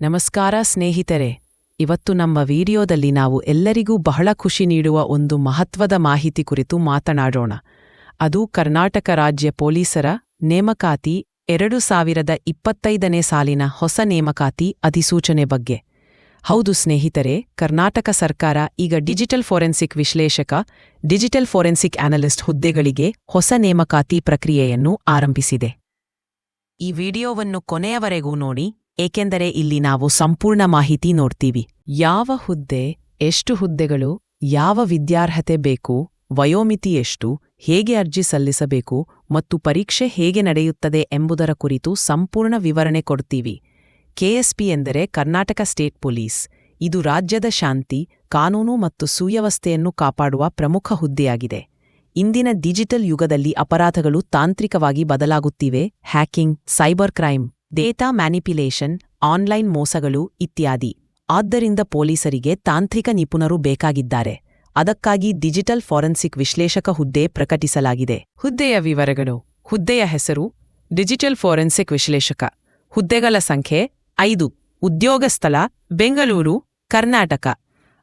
ನಮಸ್ಕಾರ ಸ್ನೇಹಿತರೆ, ಇವತ್ತು ನಮ್ಮ ವಿಡಿಯೋದಲ್ಲಿ ನಾವು ಎಲ್ಲರಿಗೂ ಬಹಳ ಖುಷಿ ನೀಡುವ ಒಂದು ಮಹತ್ವದ ಮಾಹಿತಿ ಕುರಿತು ಮಾತನಾಡೋಣ. ಅದು ಕರ್ನಾಟಕ ರಾಜ್ಯ ಪೊಲೀಸರ ನೇಮಕಾತಿ ಎರಡು ಸಾವಿರದ ಇಪ್ಪತ್ತೈದನೇ ಸಾಲಿನ ಹೊಸ ನೇಮಕಾತಿ ಅಧಿಸೂಚನೆ ಬಗ್ಗೆ. ಹೌದು ಸ್ನೇಹಿತರೆ, ಕರ್ನಾಟಕ ಸರ್ಕಾರ ಈಗ ಡಿಜಿಟಲ್ ಫೋರೆನ್ಸಿಕ್ ವಿಶ್ಲೇಷಕ, ಡಿಜಿಟಲ್ ಫೋರೆನ್ಸಿಕ್ ಅನಲಿಸ್ಟ್ ಹುದ್ದೆಗಳಿಗೆ ಹೊಸ ನೇಮಕಾತಿ ಪ್ರಕ್ರಿಯೆಯನ್ನು ಆರಂಭಿಸಿದೆ. ಈ ವಿಡಿಯೋವನ್ನು ಕೊನೆಯವರೆಗೂ ನೋಡಿ ಏಕೆಂದರೆ ಇಲ್ಲಿ ನಾವು ಸಂಪೂರ್ಣ ಮಾಹಿತಿ ನೋಡ್ತೀವಿ. ಯಾವ ಹುದ್ದೆ, ಎಷ್ಟು ಹುದ್ದೆಗಳು, ಯಾವ ವಿದ್ಯಾರ್ಹತೆ ಬೇಕು, ವಯೋಮಿತಿ ಎಷ್ಟು, ಹೇಗೆ ಅರ್ಜಿ ಸಲ್ಲಿಸಬೇಕು ಮತ್ತು ಪರೀಕ್ಷೆ ಹೇಗೆ ನಡೆಯುತ್ತದೆ ಎಂಬುದರ ಕುರಿತು ಸಂಪೂರ್ಣ ವಿವರಣೆ ಕೊಡ್ತೀವಿ. ಕೆಎಸ್ಪಿ ಎಂದರೆ ಕರ್ನಾಟಕ ಸ್ಟೇಟ್ ಪೊಲೀಸ್. ಇದು ರಾಜ್ಯದ ಶಾಂತಿ, ಕಾನೂನು ಮತ್ತು ಸುವ್ಯವಸ್ಥೆಯನ್ನು ಕಾಪಾಡುವ ಪ್ರಮುಖ ಹುದ್ದೆಯಾಗಿದೆ. ಇಂದಿನ ಡಿಜಿಟಲ್ ಯುಗದಲ್ಲಿ ಅಪರಾಧಗಳು ತಾಂತ್ರಿಕವಾಗಿ ಬದಲಾಗುತ್ತಿವೆ. Hacking, cyber crime data manipulation, online ಮೋಸಗಳು ಇತ್ಯಾದಿ. ಆದ್ದರಿಂದ ಪೊಲೀಸರಿಗೆ ತಾಂತ್ರಿಕ ನಿಪುಣರು ಬೇಕಾಗಿದ್ದಾರೆ. ಅದಕ್ಕಾಗಿ ಡಿಜಿಟಲ್ ಫಾರೆನ್ಸಿಕ್ ವಿಶ್ಲೇಷಕ ಹುದ್ದೆ ಪ್ರಕಟಿಸಲಾಗಿದೆ. ಹುದ್ದೆಯ ವಿವರಗಳು. ಹುದ್ದೆಯ ಹೆಸರು, ಡಿಜಿಟಲ್ ಫೋರೆನ್ಸಿಕ್ ವಿಶ್ಲೇಷಕ. ಹುದ್ದೆಗಳ ಸಂಖ್ಯೆ, ಐದು. ಉದ್ಯೋಗ ಸ್ಥಳ, ಬೆಂಗಳೂರು, ಕರ್ನಾಟಕ.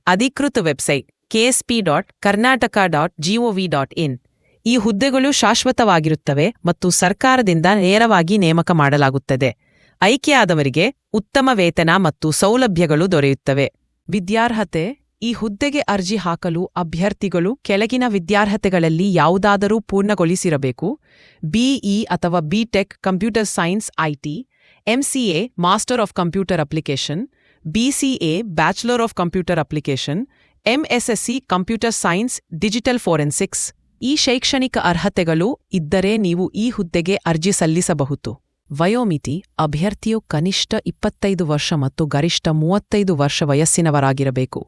ಅಧಿಕೃತ website KSP dot Karnataka dot GOV dot in. ಈ ಹುದ್ದೆಗಳು ಶಾಶ್ವತವಾಗಿರುತ್ತವೆ ಮತ್ತು ಸರ್ಕಾರದಿಂದ ನೇರವಾಗಿ ನೇಮಕ ಮಾಡಲಾಗುತ್ತದೆ. ಆಯ್ಕೆಯಾದವರಿಗೆ ಉತ್ತಮ ವೇತನ ಮತ್ತು ಸೌಲಭ್ಯಗಳು ದೊರೆಯುತ್ತವೆ. ವಿದ್ಯಾರ್ಹತೆ, ಈ ಹುದ್ದೆಗೆ ಅರ್ಜಿ ಹಾಕಲು ಅಭ್ಯರ್ಥಿಗಳು ಕೆಳಗಿನ ವಿದ್ಯಾರ್ಹತೆಗಳಲ್ಲಿ ಯಾವುದಾದರೂ ಪೂರ್ಣಗೊಳಿಸಿರಬೇಕು. ಬಿಇ ಅಥವಾ BTech computer science IT, MCA, master of computer application, BCA, bachelor of computer application, MSc computer science, digital forensics ಈ ಶೈಕ್ಷಣಿಕ ಅರ್ಹತೆಗಳು ಇದ್ದರೆ ನೀವು ಈ ಹುದ್ದೆಗೆ ಅರ್ಜಿ ಸಲ್ಲಿಸಬಹುದು. ವಯೋಮಿತಿ, ಅಭ್ಯರ್ಥಿಯು ಕನಿಷ್ಠ ಇಪ್ಪತ್ತೈದು ವರ್ಷ ಮತ್ತು ಗರಿಷ್ಠ ಮೂವತ್ತೈದು ವರ್ಷ ವಯಸ್ಸಿನವರಾಗಿರಬೇಕು.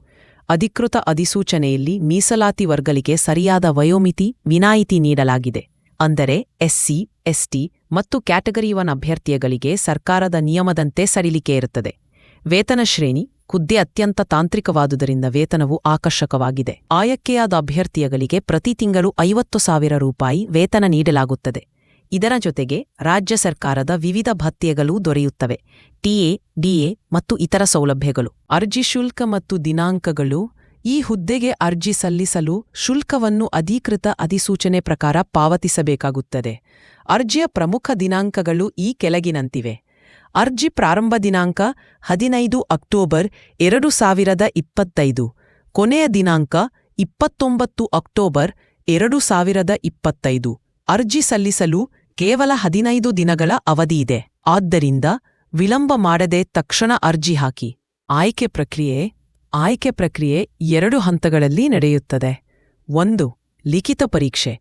ಅಧಿಕೃತ ಅಧಿಸೂಚನೆಯಲ್ಲಿ ಮೀಸಲಾತಿ ವರ್ಗಲಿಗೆ ಸರಿಯಾದ ವಯೋಮಿತಿ, ವಿನಾಯಿತಿ ನೀಡಲಾಗಿದೆ. ಅಂದರೆ ಎಸ್ಸಿ, ಎಸ್ಟಿ ಮತ್ತು ಕ್ಯಾಟಗರಿ ಒನ್ ಅಭ್ಯರ್ಥಿಗಳಿಗೆ ಸರ್ಕಾರದ ನಿಯಮದಂತೆ ಸಡಿಲಿಕೆ ಇರುತ್ತದೆ. ವೇತನ ಶ್ರೇಣಿ ಹುದ್ದೆ ಅತ್ಯಂತ ತಾಂತ್ರಿಕವಾದುದರಿಂದ ವೇತನವು ಆಕರ್ಷಕವಾಗಿದೆ. ಆಯಕ್ಕೆಯಾದ ಅಭ್ಯರ್ಥಿಗಳಿಗೆ ಪ್ರತಿ ತಿಂಗಳು ಐವತ್ತು ಸಾವಿರ ರೂಪಾಯಿ ವೇತನ ನೀಡಲಾಗುತ್ತದೆ. ಇದರ ಜೊತೆಗೆ ರಾಜ್ಯ ಸರ್ಕಾರದ ವಿವಿಧ ಭತ್ಯೆಗಳೂ ದೊರೆಯುತ್ತವೆ. ಟಿಎ ಡಿಎ ಮತ್ತು ಇತರ ಸೌಲಭ್ಯಗಳು. ಅರ್ಜಿ ಶುಲ್ಕ ಮತ್ತು ದಿನಾಂಕಗಳು. ಈ ಹುದ್ದೆಗೆ ಅರ್ಜಿ ಸಲ್ಲಿಸಲು ಶುಲ್ಕವನ್ನು ಅಧಿಕೃತ ಅಧಿಸೂಚನೆ ಪ್ರಕಾರ ಪಾವತಿಸಬೇಕಾಗುತ್ತದೆ. ಅರ್ಜಿಯ ಪ್ರಮುಖ ದಿನಾಂಕಗಳು ಈ ಕೆಳಗಿನಂತಿವೆ. ಅರ್ಜಿ ಪ್ರಾರಂಭ ದಿನಾಂಕ ಹದಿನೈದು ಅಕ್ಟೋಬರ್ ಎರಡು ಸಾವಿರದ ಇಪ್ಪತ್ತೈದು. ಕೊನೆಯ ದಿನಾಂಕ ಇಪ್ಪತ್ತೊಂಬತ್ತು ಅಕ್ಟೋಬರ್ ಎರಡು ಸಾವಿರದ ಇಪ್ಪತ್ತೈದು. ಅರ್ಜಿ ಸಲ್ಲಿಸಲು ಕೇವಲ ಹದಿನೈದು ದಿನಗಳ ಅವಧಿಯಿದೆ ಆದ್ದರಿಂದ ವಿಳಂಬ ಮಾಡದೆ ತಕ್ಷಣ ಅರ್ಜಿ ಹಾಕಿ. ಆಯ್ಕೆ ಪ್ರಕ್ರಿಯೆ ಆಯ್ಕೆ ಪ್ರಕ್ರಿಯೆ ಎರಡು ಹಂತಗಳಲ್ಲಿ ನಡೆಯುತ್ತದೆ. ಒಂದು, ಲಿಖಿತ ಪರೀಕ್ಷೆ.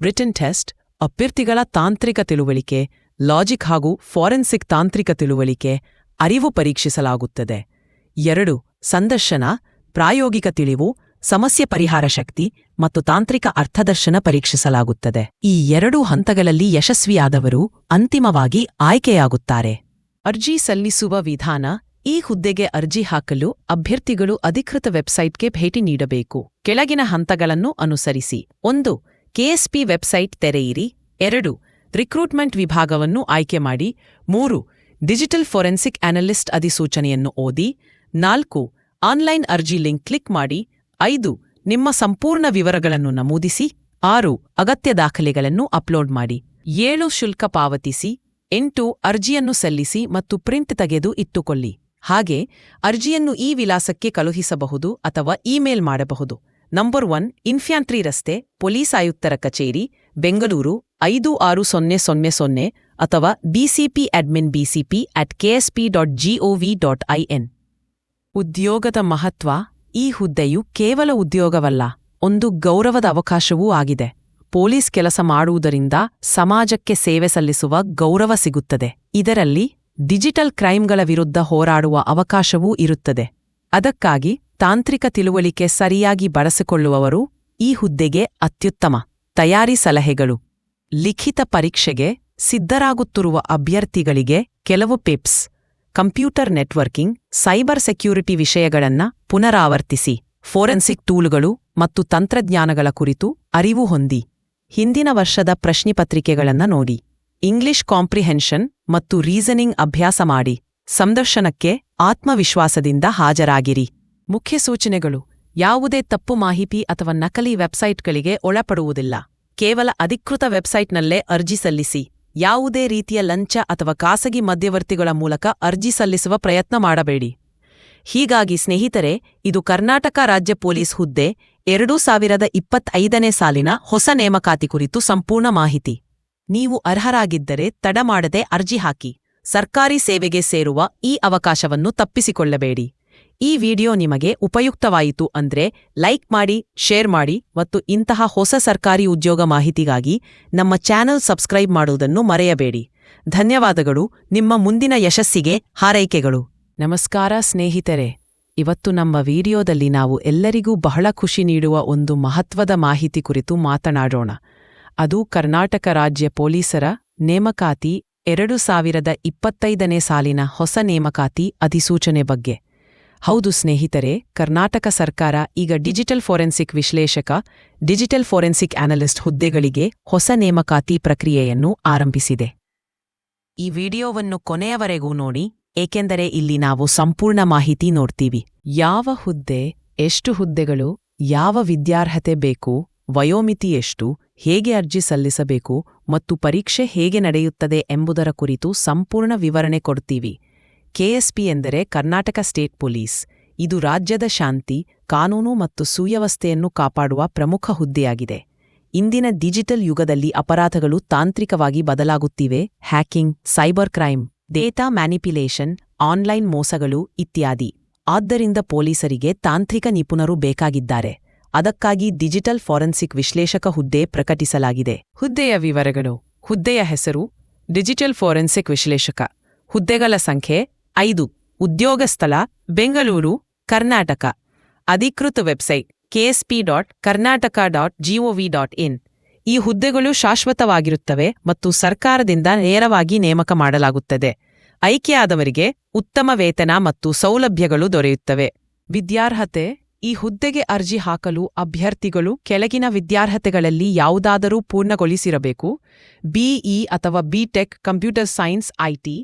ಬ್ರಿಟನ್ ಟೆಸ್ಟ್ ಅಭ್ಯರ್ಥಿಗಳ ತಾಂತ್ರಿಕ ತಿಳುವಳಿಕೆ. ಲಾಜಿಕ್ ಹಾಗೂ ಫಾರೆನ್ಸಿಕ್ ತಾಂತ್ರಿಕ ತಿಳುವಳಿಕೆ ಅರಿವು ಪರೀಕ್ಷಿಸಲಾಗುತ್ತದೆ. ಎರಡು, ಸಂದರ್ಶನ, ಪ್ರಾಯೋಗಿಕ ತಿಳಿವು, ಸಮಸ್ಯೆ ಪರಿಹಾರ ಶಕ್ತಿ ಮತ್ತು ತಾಂತ್ರಿಕ ಅರ್ಥದರ್ಶನ ಪರೀಕ್ಷಿಸಲಾಗುತ್ತದೆ. ಈ ಎರಡೂ ಹಂತಗಳಲ್ಲಿ ಯಶಸ್ವಿಯಾದವರು ಅಂತಿಮವಾಗಿ ಆಯ್ಕೆಯಾಗುತ್ತಾರೆ. ಅರ್ಜಿ ಸಲ್ಲಿಸುವ ವಿಧಾನ, ಈ ಹುದ್ದೆಗೆ ಅರ್ಜಿ ಹಾಕಲು ಅಭ್ಯರ್ಥಿಗಳು ಅಧಿಕೃತ ವೆಬ್ಸೈಟ್ಗೆ ಭೇಟಿ ನೀಡಬೇಕು. ಕೆಳಗಿನ ಹಂತಗಳನ್ನು ಅನುಸರಿಸಿ. ಒಂದು, ಕೆಎಸ್ಪಿ ವೆಬ್ಸೈಟ್ ತೆರೆಯಿರಿ. ಎರಡು ರಿಕ್ರೂಟ್ಮೆಂಟ್ ವಿಭಾಗವನ್ನು ಆಯ್ಕೆ ಮಾಡಿ, ಮೂರು, ಡಿಜಿಟಲ್ ಫೊರೆನ್ಸಿಕ್ ಅನಲಿಸ್ಟ್ ಅಧಿಸೂಚನೆಯನ್ನು ಓದಿ, ನಾಲ್ಕು, ಆನ್ಲೈನ್ ಅರ್ಜಿ ಲಿಂಕ್ ಕ್ಲಿಕ್ ಮಾಡಿ, ಐದು, ನಿಮ್ಮ ಸಂಪೂರ್ಣ ವಿವರಗಳನ್ನು ನಮೂದಿಸಿ, ಆರು, ಅಗತ್ಯ ದಾಖಲೆಗಳನ್ನು ಅಪ್ಲೋಡ್ ಮಾಡಿ, ಏಳು ಶುಲ್ಕ ಪಾವತಿಸಿ, ಎಂಟು, ಅರ್ಜಿಯನ್ನು ಸಲ್ಲಿಸಿ ಮತ್ತು ಪ್ರಿಂಟ್ ತೆಗೆದು ಇಟ್ಟುಕೊಳ್ಳಿ. ಹಾಗೆ, ಅರ್ಜಿಯನ್ನು ಈ ವಿಳಾಸಕ್ಕೆ ಕಳುಹಿಸಬಹುದು ಅಥವಾ ಇಮೇಲ್ ಮಾಡಬಹುದು. ನಂಬರ್ ಒನ್, ಇನ್ಫ್ಯಾಂಟ್ರಿ ರಸ್ತೆ, ಪೊಲೀಸ್ ಆಯುಕ್ತರ ಕಚೇರಿ, ಬೆಂಗಳೂರು ಐದು ಆರು ಸೊನ್ನೆ ಸೊನ್ನೆ ಸೊನ್ನೆ ಅಥವಾ BCP admin BCP at KSP dot GOV dot IN ಉದ್ಯೋಗದ ಮಹತ್ವ, ಈ ಹುದ್ದೆಯು ಕೇವಲ ಉದ್ಯೋಗವಲ್ಲ, ಒಂದು ಗೌರವದ ಅವಕಾಶವೂ ಆಗಿದೆ. ಪೊಲೀಸ್ ಕೆಲಸ ಮಾಡುವುದರಿಂದ ಸಮಾಜಕ್ಕೆ ಸೇವೆ ಸಲ್ಲಿಸುವ ಗೌರವ ಸಿಗುತ್ತದೆ. ಇದರಲ್ಲಿ ಡಿಜಿಟಲ್ ಕ್ರೈಮ್ಗಳ ವಿರುದ್ಧ ಹೋರಾಡುವ ಅವಕಾಶವೂ ಇರುತ್ತದೆ. ಅದಕ್ಕಾಗಿ ತಾಂತ್ರಿಕ ತಿಳುವಳಿಕೆ ಸರಿಯಾಗಿ ಬಳಸಿಕೊಳ್ಳುವವರು ಈ ಹುದ್ದೆಗೆ ಅತ್ಯುತ್ತಮ. ತಯಾರಿ ಸಲಹೆಗಳು. ಲಿಖಿತ ಪರೀಕ್ಷೆಗೆ ಸಿದ್ಧರಾಗುತ್ತಿರುವ ಅಭ್ಯರ್ಥಿಗಳಿಗೆ ಕೆಲವು tips. Computer networking, cyber security ವಿಷಯಗಳನ್ನ ಪುನರಾವರ್ತಿಸಿ. ಫೋರೆನ್ಸಿಕ್ ಟೂಲ್ಗಳು ಮತ್ತು ತಂತ್ರಜ್ಞಾನಗಳ ಕುರಿತು ಅರಿವು ಹೊಂದಿ. ಹಿಂದಿನ ವರ್ಷದ ಪ್ರಶ್ನೆಪತ್ರಿಕೆಗಳನ್ನ ನೋಡಿ. ಇಂಗ್ಲಿಷ್ ಕಾಂಪ್ರಿಹೆನ್ಷನ್ ಮತ್ತು ರೀಸನಿಂಗ್ ಅಭ್ಯಾಸ ಮಾಡಿ. ಸಂದರ್ಶನಕ್ಕೆ ಆತ್ಮವಿಶ್ವಾಸದಿಂದ ಹಾಜರಾಗಿರಿ. ಮುಖ್ಯ ಸೂಚನೆಗಳು. ಯಾವುದೇ ತಪ್ಪು ಮಾಹಿತಿ ಅಥವಾ ನಕಲಿ ವೆಬ್ಸೈಟ್ಗಳಿಗೆ ಒಳಪಡುವುದಿಲ್ಲ. ಕೇವಲ ಅಧಿಕೃತ ವೆಬ್ಸೈಟ್ನಲ್ಲೇ ಅರ್ಜಿ ಸಲ್ಲಿಸಿ. ಯಾವುದೇ ರೀತಿಯ ಲಂಚ ಅಥವಾ ಖಾಸಗಿ ಮಧ್ಯವರ್ತಿಗಳ ಮೂಲಕ ಅರ್ಜಿ ಸಲ್ಲಿಸುವ ಪ್ರಯತ್ನ ಮಾಡಬೇಡಿ. ಹೀಗಾಗಿ ಸ್ನೇಹಿತರೆ, ಇದು ಕರ್ನಾಟಕ ರಾಜ್ಯ ಪೊಲೀಸ್ ಹುದ್ದೆ ಎರಡು ಸಾವಿರದ ಇಪ್ಪತ್ತೈದನೇ ಸಾಲಿನ ಹೊಸ ನೇಮಕಾತಿ ಕುರಿತು ಸಂಪೂರ್ಣ ಮಾಹಿತಿ. ನೀವು ಅರ್ಹರಾಗಿದ್ದರೆ ತಡ ಮಾಡದೆ ಅರ್ಜಿ ಹಾಕಿ. ಸರ್ಕಾರಿ ಸೇವೆಗೆ ಸೇರುವ ಈ ಅವಕಾಶವನ್ನು ತಪ್ಪಿಸಿಕೊಳ್ಳಬೇಡಿ. ಈ ವಿಡಿಯೋ ನಿಮಗೆ ಉಪಯುಕ್ತವಾಯಿತು ಅಂದ್ರೆ ಲೈಕ್ ಮಾಡಿ, ಶೇರ್ ಮಾಡಿ ಮತ್ತು ಇಂತಹ ಹೊಸ ಸರ್ಕಾರಿ ಉದ್ಯೋಗ ಮಾಹಿತಿಗಾಗಿ ನಮ್ಮ ಚಾನೆಲ್ ಸಬ್ಸ್ಕ್ರೈಬ್ ಮಾಡುವುದನ್ನು ಮರೆಯಬೇಡಿ. ಧನ್ಯವಾದಗಳು. ನಿಮ್ಮ ಮುಂದಿನ ಯಶಸ್ಸಿಗೆ ಹಾರೈಕೆಗಳು. ನಮಸ್ಕಾರ ಸ್ನೇಹಿತರೆ. ಇವತ್ತು ನಮ್ಮ ವಿಡಿಯೋದಲ್ಲಿ ನಾವು ಎಲ್ಲರಿಗೂ ಬಹಳ ಖುಷಿ ನೀಡುವ ಒಂದು ಮಹತ್ವದ ಮಾಹಿತಿ ಕುರಿತು ಮಾತನಾಡೋಣ. ಅದು ಕರ್ನಾಟಕ ರಾಜ್ಯ ಪೊಲೀಸರ ನೇಮಕಾತಿ ಎರಡು ಸಾವಿರದ ಇಪ್ಪತ್ತೈದನೇ ಸಾಲಿನ ಹೊಸ ನೇಮಕಾತಿ ಅಧಿಸೂಚನೆ ಬಗ್ಗೆ. ಹೌದು ಸ್ನೇಹಿತರೆ, ಕರ್ನಾಟಕ ಸರ್ಕಾರ ಈಗ ಡಿಜಿಟಲ್ ಫೋರೆನ್ಸಿಕ್ ವಿಶ್ಲೇಷಕ, ಡಿಜಿಟಲ್ ಫೋರೆನ್ಸಿಕ್ ಅನಲಿಸ್ಟ್ ಹುದ್ದೆಗಳಿಗೆ ಹೊಸ ನೇಮಕಾತಿ ಪ್ರಕ್ರಿಯೆಯನ್ನು ಆರಂಭಿಸಿದೆ. ಈ ವಿಡಿಯೋವನ್ನು ಕೊನೆಯವರೆಗೂ ನೋಡಿ, ಏಕೆಂದರೆ ಇಲ್ಲಿ ನಾವು ಸಂಪೂರ್ಣ ಮಾಹಿತಿ ನೋಡ್ತೀವಿ. ಯಾವ ಹುದ್ದೆ, ಎಷ್ಟು ಹುದ್ದೆಗಳು, ಯಾವ ವಿದ್ಯಾರ್ಹತೆ ಬೇಕು, ವಯೋಮಿತಿ ಎಷ್ಟು, ಹೇಗೆ ಅರ್ಜಿ ಸಲ್ಲಿಸಬೇಕು ಮತ್ತು ಪರೀಕ್ಷೆ ಹೇಗೆ ನಡೆಯುತ್ತದೆ ಎಂಬುದರ ಕುರಿತು ಸಂಪೂರ್ಣ ವಿವರಣೆ ಕೊಡ್ತೀವಿ. ಕೆಎಸ್ಪಿ ಎಂದರೆ ಕರ್ನಾಟಕ ಸ್ಟೇಟ್ ಪೊಲೀಸ್. ಇದು ರಾಜ್ಯದ ಶಾಂತಿ, ಕಾನೂನು ಮತ್ತು ಸುವ್ಯವಸ್ಥೆಯನ್ನು ಕಾಪಾಡುವ ಪ್ರಮುಖ ಹುದ್ದೆಯಾಗಿದೆ. ಇಂದಿನ ಡಿಜಿಟಲ್ ಯುಗದಲ್ಲಿ ಅಪರಾಧಗಳು ತಾಂತ್ರಿಕವಾಗಿ ಬದಲಾಗುತ್ತಿವೆ, hacking, cyber crime, data manipulation, online ಮೋಸಗಳು ಇತ್ಯಾದಿ. ಆದ್ದರಿಂದ ಪೊಲೀಸರಿಗೆ ತಾಂತ್ರಿಕ ನಿಪುಣರು ಬೇಕಾಗಿದ್ದಾರೆ. ಅದಕ್ಕಾಗಿ ಡಿಜಿಟಲ್ ಫಾರೆನ್ಸಿಕ್ ವಿಶ್ಲೇಷಕ ಹುದ್ದೆ ಪ್ರಕಟಿಸಲಾಗಿದೆ. ಹುದ್ದೆಯ ವಿವರಗಳು. ಹುದ್ದೆಯ ಹೆಸರು ಡಿಜಿಟಲ್ ಫಾರೆನ್ಸಿಕ್ ವಿಶ್ಲೇಷಕ. ಹುದ್ದೆಗಳ ಸಂಖ್ಯೆ ಐದು, ಉದ್ಯೋಗ ಸ್ಥಳ, ಬೆಂಗಳೂರು, ಕರ್ನಾಟಕ. ಅಧಿಕೃತ website KSP dot Karnataka dot GOV dot in ಈ ಹುದ್ದೆಗಳು ಶಾಶ್ವತವಾಗಿರುತ್ತವೆ ಮತ್ತು ಸರ್ಕಾರದಿಂದ ನೇರವಾಗಿ ನೇಮಕ ಮಾಡಲಾಗುತ್ತದೆ. ಆಯ್ಕೆಯಾದವರಿಗೆ ಉತ್ತಮ ವೇತನ ಮತ್ತು ಸೌಲಭ್ಯಗಳು ದೊರೆಯುತ್ತವೆ. ವಿದ್ಯಾರ್ಹತೆ, ಈ ಹುದ್ದೆಗೆ ಅರ್ಜಿ ಹಾಕಲು ಅಭ್ಯರ್ಥಿಗಳು ಕೆಳಗಿನ ವಿದ್ಯಾರ್ಹತೆಗಳಲ್ಲಿ ಯಾವುದಾದರೂ ಪೂರ್ಣಗೊಳಿಸಿರಬೇಕು. ಬಿಇ ಅಥವಾ BTech, computer science, IT.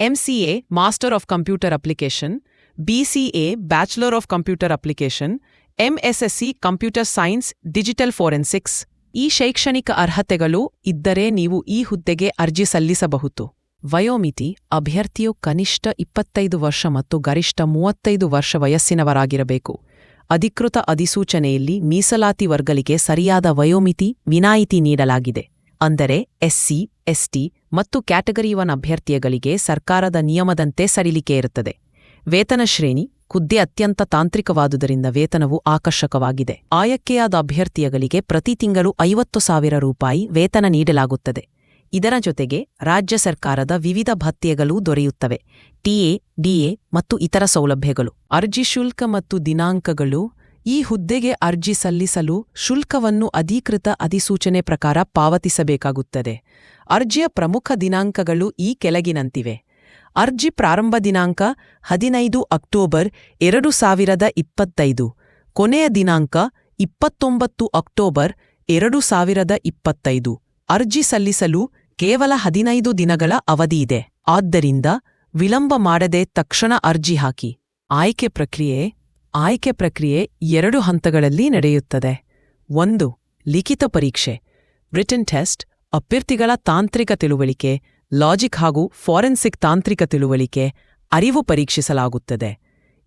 MCA master of computer application BCA bachelor of computer application MSc computer science digital forensics ಈ ಶೈಕ್ಷಣಿಕ ಅರ್ಹತೆಗಳು ಇದ್ದರೆ ನೀವು ಈ ಹುದ್ದೆಗೆ ಅರ್ಜಿ ಸಲ್ಲಿಸಬಹುದು. ವಯೋಮಿತಿ, ಅಭ್ಯರ್ಥಿಯು ಕನಿಷ್ಠ ಇಪ್ಪತ್ತೈದು ವರ್ಷ ಮತ್ತು ಗರಿಷ್ಠ ಮೂವತ್ತೈದು ವರ್ಷ ವಯಸ್ಸಿನವರಾಗಿರಬೇಕು. ಅಧಿಕೃತ ಅಧಿಸೂಚನೆಯಲ್ಲಿ ಮೀಸಲಾತಿ ವರ್ಗಲಿಗೆ ಸರಿಯಾದ ವಯೋಮಿತಿ, ವಿನಾಯಿತಿ ನೀಡಲಾಗಿದೆ. ಅಂದರೆ ಎಸ್ಸಿ, ಎಸ್ಟಿ ಮತ್ತು ಕ್ಯಾಟಗರಿ ಒನ್ ಅಭ್ಯರ್ಥಿಗಳಿಗೆ ಸರ್ಕಾರದ ನಿಯಮದಂತೆ ಸಡಿಲಿಕೆ ಇರುತ್ತದೆ. ವೇತನ ಶ್ರೇಣಿ ಹುದ್ದೆ ಅತ್ಯಂತ ತಾಂತ್ರಿಕವಾದುದರಿಂದ ವೇತನವು ಆಕರ್ಷಕವಾಗಿದೆ. ಆಯಕ್ಕೆಯಾದ ಅಭ್ಯರ್ಥಿಗಳಿಗೆ ಪ್ರತಿ ತಿಂಗಳು ಐವತ್ತು ಸಾವಿರ ರೂಪಾಯಿ ವೇತನ ನೀಡಲಾಗುತ್ತದೆ. ಇದರ ಜೊತೆಗೆ ರಾಜ್ಯ ಸರ್ಕಾರದ ವಿವಿಧ ಭತ್ಯೆಗಳೂ ದೊರೆಯುತ್ತವೆ. ಟಿಎ ಡಿಎ ಮತ್ತು ಇತರ ಸೌಲಭ್ಯಗಳು. ಅರ್ಜಿ ಶುಲ್ಕ ಮತ್ತು ದಿನಾಂಕಗಳು ಈ ಹುದ್ದೆಗೆ ಅರ್ಜಿ ಸಲ್ಲಿಸಲು ಶುಲ್ಕವನ್ನು ಅಧಿಕೃತ ಅಧಿಸೂಚನೆ ಪ್ರಕಾರ ಪಾವತಿಸಬೇಕಾಗುತ್ತದೆ. ಅರ್ಜಿಯ ಪ್ರಮುಖ ದಿನಾಂಕಗಳು ಈ ಕೆಳಗಿನಂತಿವೆ. ಅರ್ಜಿ ಪ್ರಾರಂಭ ದಿನಾಂಕ ಹದಿನೈದು ಅಕ್ಟೋಬರ್ ಎರಡು ಸಾವಿರದ ಇಪ್ಪತ್ತೈದು. ಕೊನೆಯ ದಿನಾಂಕ ಇಪ್ಪತ್ತೊಂಬತ್ತು ಅಕ್ಟೋಬರ್ ಎರಡು ಸಾವಿರದ ಇಪ್ಪತ್ತೈದು. ಅರ್ಜಿ ಸಲ್ಲಿಸಲು ಕೇವಲ ಹದಿನೈದು ದಿನಗಳ ಅವಧಿಯಿದೆ ಆದ್ದರಿಂದ ವಿಳಂಬ ಮಾಡದೆ ತಕ್ಷಣ ಅರ್ಜಿ ಹಾಕಿ. ಆಯ್ಕೆ ಪ್ರಕ್ರಿಯೆ ಆಯ್ಕೆ ಪ್ರಕ್ರಿಯೆ ಎರಡು ಹಂತಗಳಲ್ಲಿ ನಡೆಯುತ್ತದೆ. ಒಂದು, ಲಿಖಿತ ಪರೀಕ್ಷೆ. ಬ್ರಿಟನ್ ಟೆಸ್ಟ್ ಅಭ್ಯರ್ಥಿಗಳ ತಾಂತ್ರಿಕ ತಿಳುವಳಿಕೆ, ಲಾಜಿಕ್ ಹಾಗೂ ಫಾರೆನ್ಸಿಕ್ ತಾಂತ್ರಿಕ ತಿಳುವಳಿಕೆ ಅರಿವು ಪರೀಕ್ಷಿಸಲಾಗುತ್ತದೆ.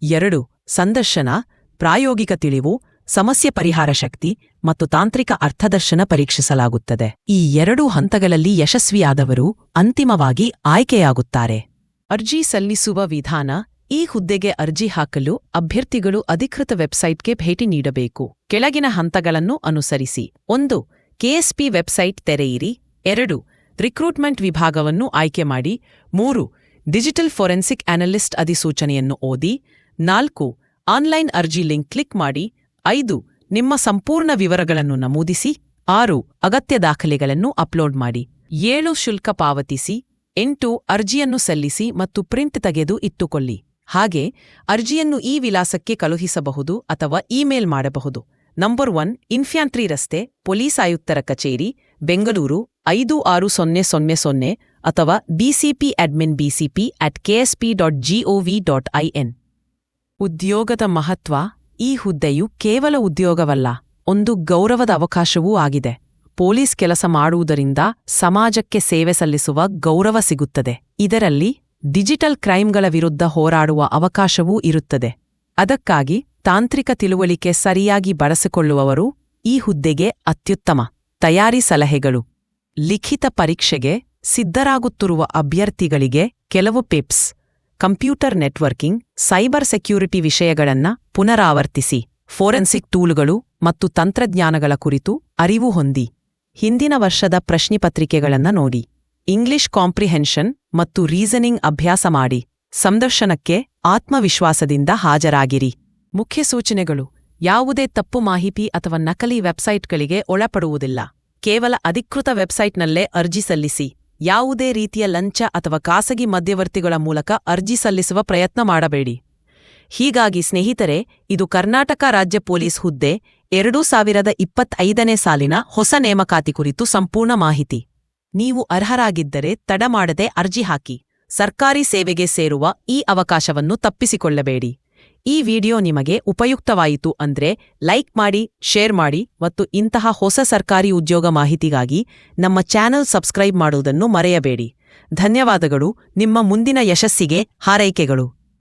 ಎರಡು, ಸಂದರ್ಶನ, ಪ್ರಾಯೋಗಿಕ ತಿಳಿವು, ಸಮಸ್ಯೆ ಪರಿಹಾರ ಶಕ್ತಿ ಮತ್ತು ತಾಂತ್ರಿಕ ಅರ್ಥದರ್ಶನ ಪರೀಕ್ಷಿಸಲಾಗುತ್ತದೆ. ಈ ಎರಡೂ ಹಂತಗಳಲ್ಲಿ ಯಶಸ್ವಿಯಾದವರು ಅಂತಿಮವಾಗಿ ಆಯ್ಕೆಯಾಗುತ್ತಾರೆ. ಅರ್ಜಿ ಸಲ್ಲಿಸುವ ವಿಧಾನ, ಈ ಹುದ್ದೆಗೆ ಅರ್ಜಿ ಹಾಕಲು ಅಭ್ಯರ್ಥಿಗಳು ಅಧಿಕೃತ ವೆಬ್ಸೈಟ್ಗೆ ಭೇಟಿ ನೀಡಬೇಕು. ಕೆಳಗಿನ ಹಂತಗಳನ್ನು ಅನುಸರಿಸಿ. ಒಂದು ಕೆಎಸ್ಪಿ ವೆಬ್ಸೈಟ್ ತೆರೆಯಿರಿ. ಎರಡು, ರಿಕ್ರೂಟ್ಮೆಂಟ್ ವಿಭಾಗವನ್ನು ಆಯ್ಕೆ ಮಾಡಿ. ಮೂರು, ಡಿಜಿಟಲ್ ಫೊರೆನ್ಸಿಕ್ ಅನಲಿಸ್ಟ್ ಅಧಿಸೂಚನೆಯನ್ನು ಓದಿ. ನಾಲ್ಕು, ಆನ್ಲೈನ್ ಅರ್ಜಿ ಲಿಂಕ್ ಕ್ಲಿಕ್ ಮಾಡಿ. ಐದು, ನಿಮ್ಮ ಸಂಪೂರ್ಣ ವಿವರಗಳನ್ನು ನಮೂದಿಸಿ. ಆರು, ಅಗತ್ಯ ದಾಖಲೆಗಳನ್ನು ಅಪ್ಲೋಡ್ ಮಾಡಿ. ಏಳು, ಶುಲ್ಕ ಪಾವತಿಸಿ. ಎಂಟು, ಅರ್ಜಿಯನ್ನು ಸಲ್ಲಿಸಿ ಮತ್ತು ಪ್ರಿಂಟ್ ತೆಗೆದು ಇಟ್ಟುಕೊಳ್ಳಿ. ಹಾಗೆ, ಅರ್ಜಿಯನ್ನು ಈ ವಿಳಾಸಕ್ಕೆ ಕಳುಹಿಸಬಹುದು ಅಥವಾ ಇಮೇಲ್ ಮಾಡಬಹುದು. ನಂಬರ್ ಒನ್ ಇನ್ಫ್ಯಾಂಟ್ರಿ ರಸ್ತೆ ಪೊಲೀಸ್ ಆಯುಕ್ತರ ಕಚೇರಿ, ಬೆಂಗಳೂರು ಐದು ಆರು ಸೊನ್ನೆ ಸೊನ್ನೆ ಸೊನ್ನೆ ಅಥವಾ BCP admin BCP at KSP dot GOV dot IN ಉದ್ಯೋಗದ ಮಹತ್ವ, ಈ ಹುದ್ದೆಯು ಕೇವಲ ಉದ್ಯೋಗವಲ್ಲ, ಒಂದು ಗೌರವದ ಅವಕಾಶವೂ ಆಗಿದೆ. ಪೊಲೀಸ್ ಕೆಲಸ ಮಾಡುವುದರಿಂದ ಸಮಾಜಕ್ಕೆ ಸೇವೆ ಸಲ್ಲಿಸುವ ಗೌರವ ಸಿಗುತ್ತದೆ. ಇದರಲ್ಲಿ ಡಿಜಿಟಲ್ ಕ್ರೈಮ್ಗಳ ವಿರುದ್ಧ ಹೋರಾಡುವ ಅವಕಾಶವೂ ಇರುತ್ತದೆ. ಅದಕ್ಕಾಗಿ ತಾಂತ್ರಿಕ ತಿಳುವಳಿಕೆ ಸರಿಯಾಗಿ ಬಳಸಿಕೊಳ್ಳುವವರು ಈ ಹುದ್ದೆಗೆ ಅತ್ಯುತ್ತಮ. ತಯಾರಿ ಸಲಹೆಗಳು. ಲಿಖಿತ ಪರೀಕ್ಷೆಗೆ ಸಿದ್ಧರಾಗುತ್ತಿರುವ ಅಭ್ಯರ್ಥಿಗಳಿಗೆ ಕೆಲವು tips. Computer networking, cyber security ವಿಷಯಗಳನ್ನ ಪುನರಾವರ್ತಿಸಿ. ಫೋರೆನ್ಸಿಕ್ ಟೂಲ್ಗಳು ಮತ್ತು ತಂತ್ರಜ್ಞಾನಗಳ ಕುರಿತು ಅರಿವು ಹೊಂದಿ. ಹಿಂದಿನ ವರ್ಷದ ಪ್ರಶ್ನೆಪತ್ರಿಕೆಗಳನ್ನು ನೋಡಿ. ಇಂಗ್ಲಿಷ್ ಕಾಂಪ್ರಿಹೆನ್ಷನ್ ಮತ್ತು ರೀಸನಿಂಗ್ ಅಭ್ಯಾಸ ಮಾಡಿ. ಸಂದರ್ಶನಕ್ಕೆ ಆತ್ಮವಿಶ್ವಾಸದಿಂದ ಹಾಜರಾಗಿರಿ. ಮುಖ್ಯ ಸೂಚನೆಗಳು. ಯಾವುದೇ ತಪ್ಪು ಮಾಹಿತಿ ಅಥವಾ ನಕಲಿ ವೆಬ್ಸೈಟ್ಗಳಿಗೆ ಒಳಪಡುವುದಿಲ್ಲ. ಕೇವಲ ಅಧಿಕೃತ ವೆಬ್ಸೈಟ್ನಲ್ಲೇ ಅರ್ಜಿ ಸಲ್ಲಿಸಿ. ಯಾವುದೇ ರೀತಿಯ ಲಂಚ ಅಥವಾ ಖಾಸಗಿ ಮಧ್ಯವರ್ತಿಗಳ ಮೂಲಕ ಅರ್ಜಿ ಸಲ್ಲಿಸುವ ಪ್ರಯತ್ನ ಮಾಡಬೇಡಿ. ಹೀಗಾಗಿ ಸ್ನೇಹಿತರೆ, ಇದು ಕರ್ನಾಟಕ ರಾಜ್ಯ ಪೊಲೀಸ್ ಹುದ್ದೆ ಎರಡು ಸಾವಿರದ ಇಪ್ಪತ್ತೈದನೇ ಸಾಲಿನ ಹೊಸ ನೇಮಕಾತಿ ಕುರಿತು ಸಂಪೂರ್ಣ ಮಾಹಿತಿ. ನೀವು ಅರ್ಹರಾಗಿದ್ದರೆ ತಡ ಮಾಡದೆ ಅರ್ಜಿ ಹಾಕಿ. ಸರ್ಕಾರಿ ಸೇವೆಗೆ ಸೇರುವ ಈ ಅವಕಾಶವನ್ನು ತಪ್ಪಿಸಿಕೊಳ್ಳಬೇಡಿ. ಈ ವಿಡಿಯೋ ನಿಮಗೆ ಉಪಯುಕ್ತವಾಯಿತು ಅಂದ್ರೆ ಲೈಕ್ ಮಾಡಿ, ಶೇರ್ ಮಾಡಿ ಮತ್ತು ಇಂತಹ ಹೊಸ ಸರ್ಕಾರಿ ಉದ್ಯೋಗ ಮಾಹಿತಿಗಾಗಿ ನಮ್ಮ ಚಾನೆಲ್ ಸಬ್ಸ್ಕ್ರೈಬ್ ಮಾಡುವುದನ್ನು ಮರೆಯಬೇಡಿ. ಧನ್ಯವಾದಗಳು. ನಿಮ್ಮ ಮುಂದಿನ ಯಶಸ್ಸಿಗೆ ಹಾರೈಕೆಗಳು.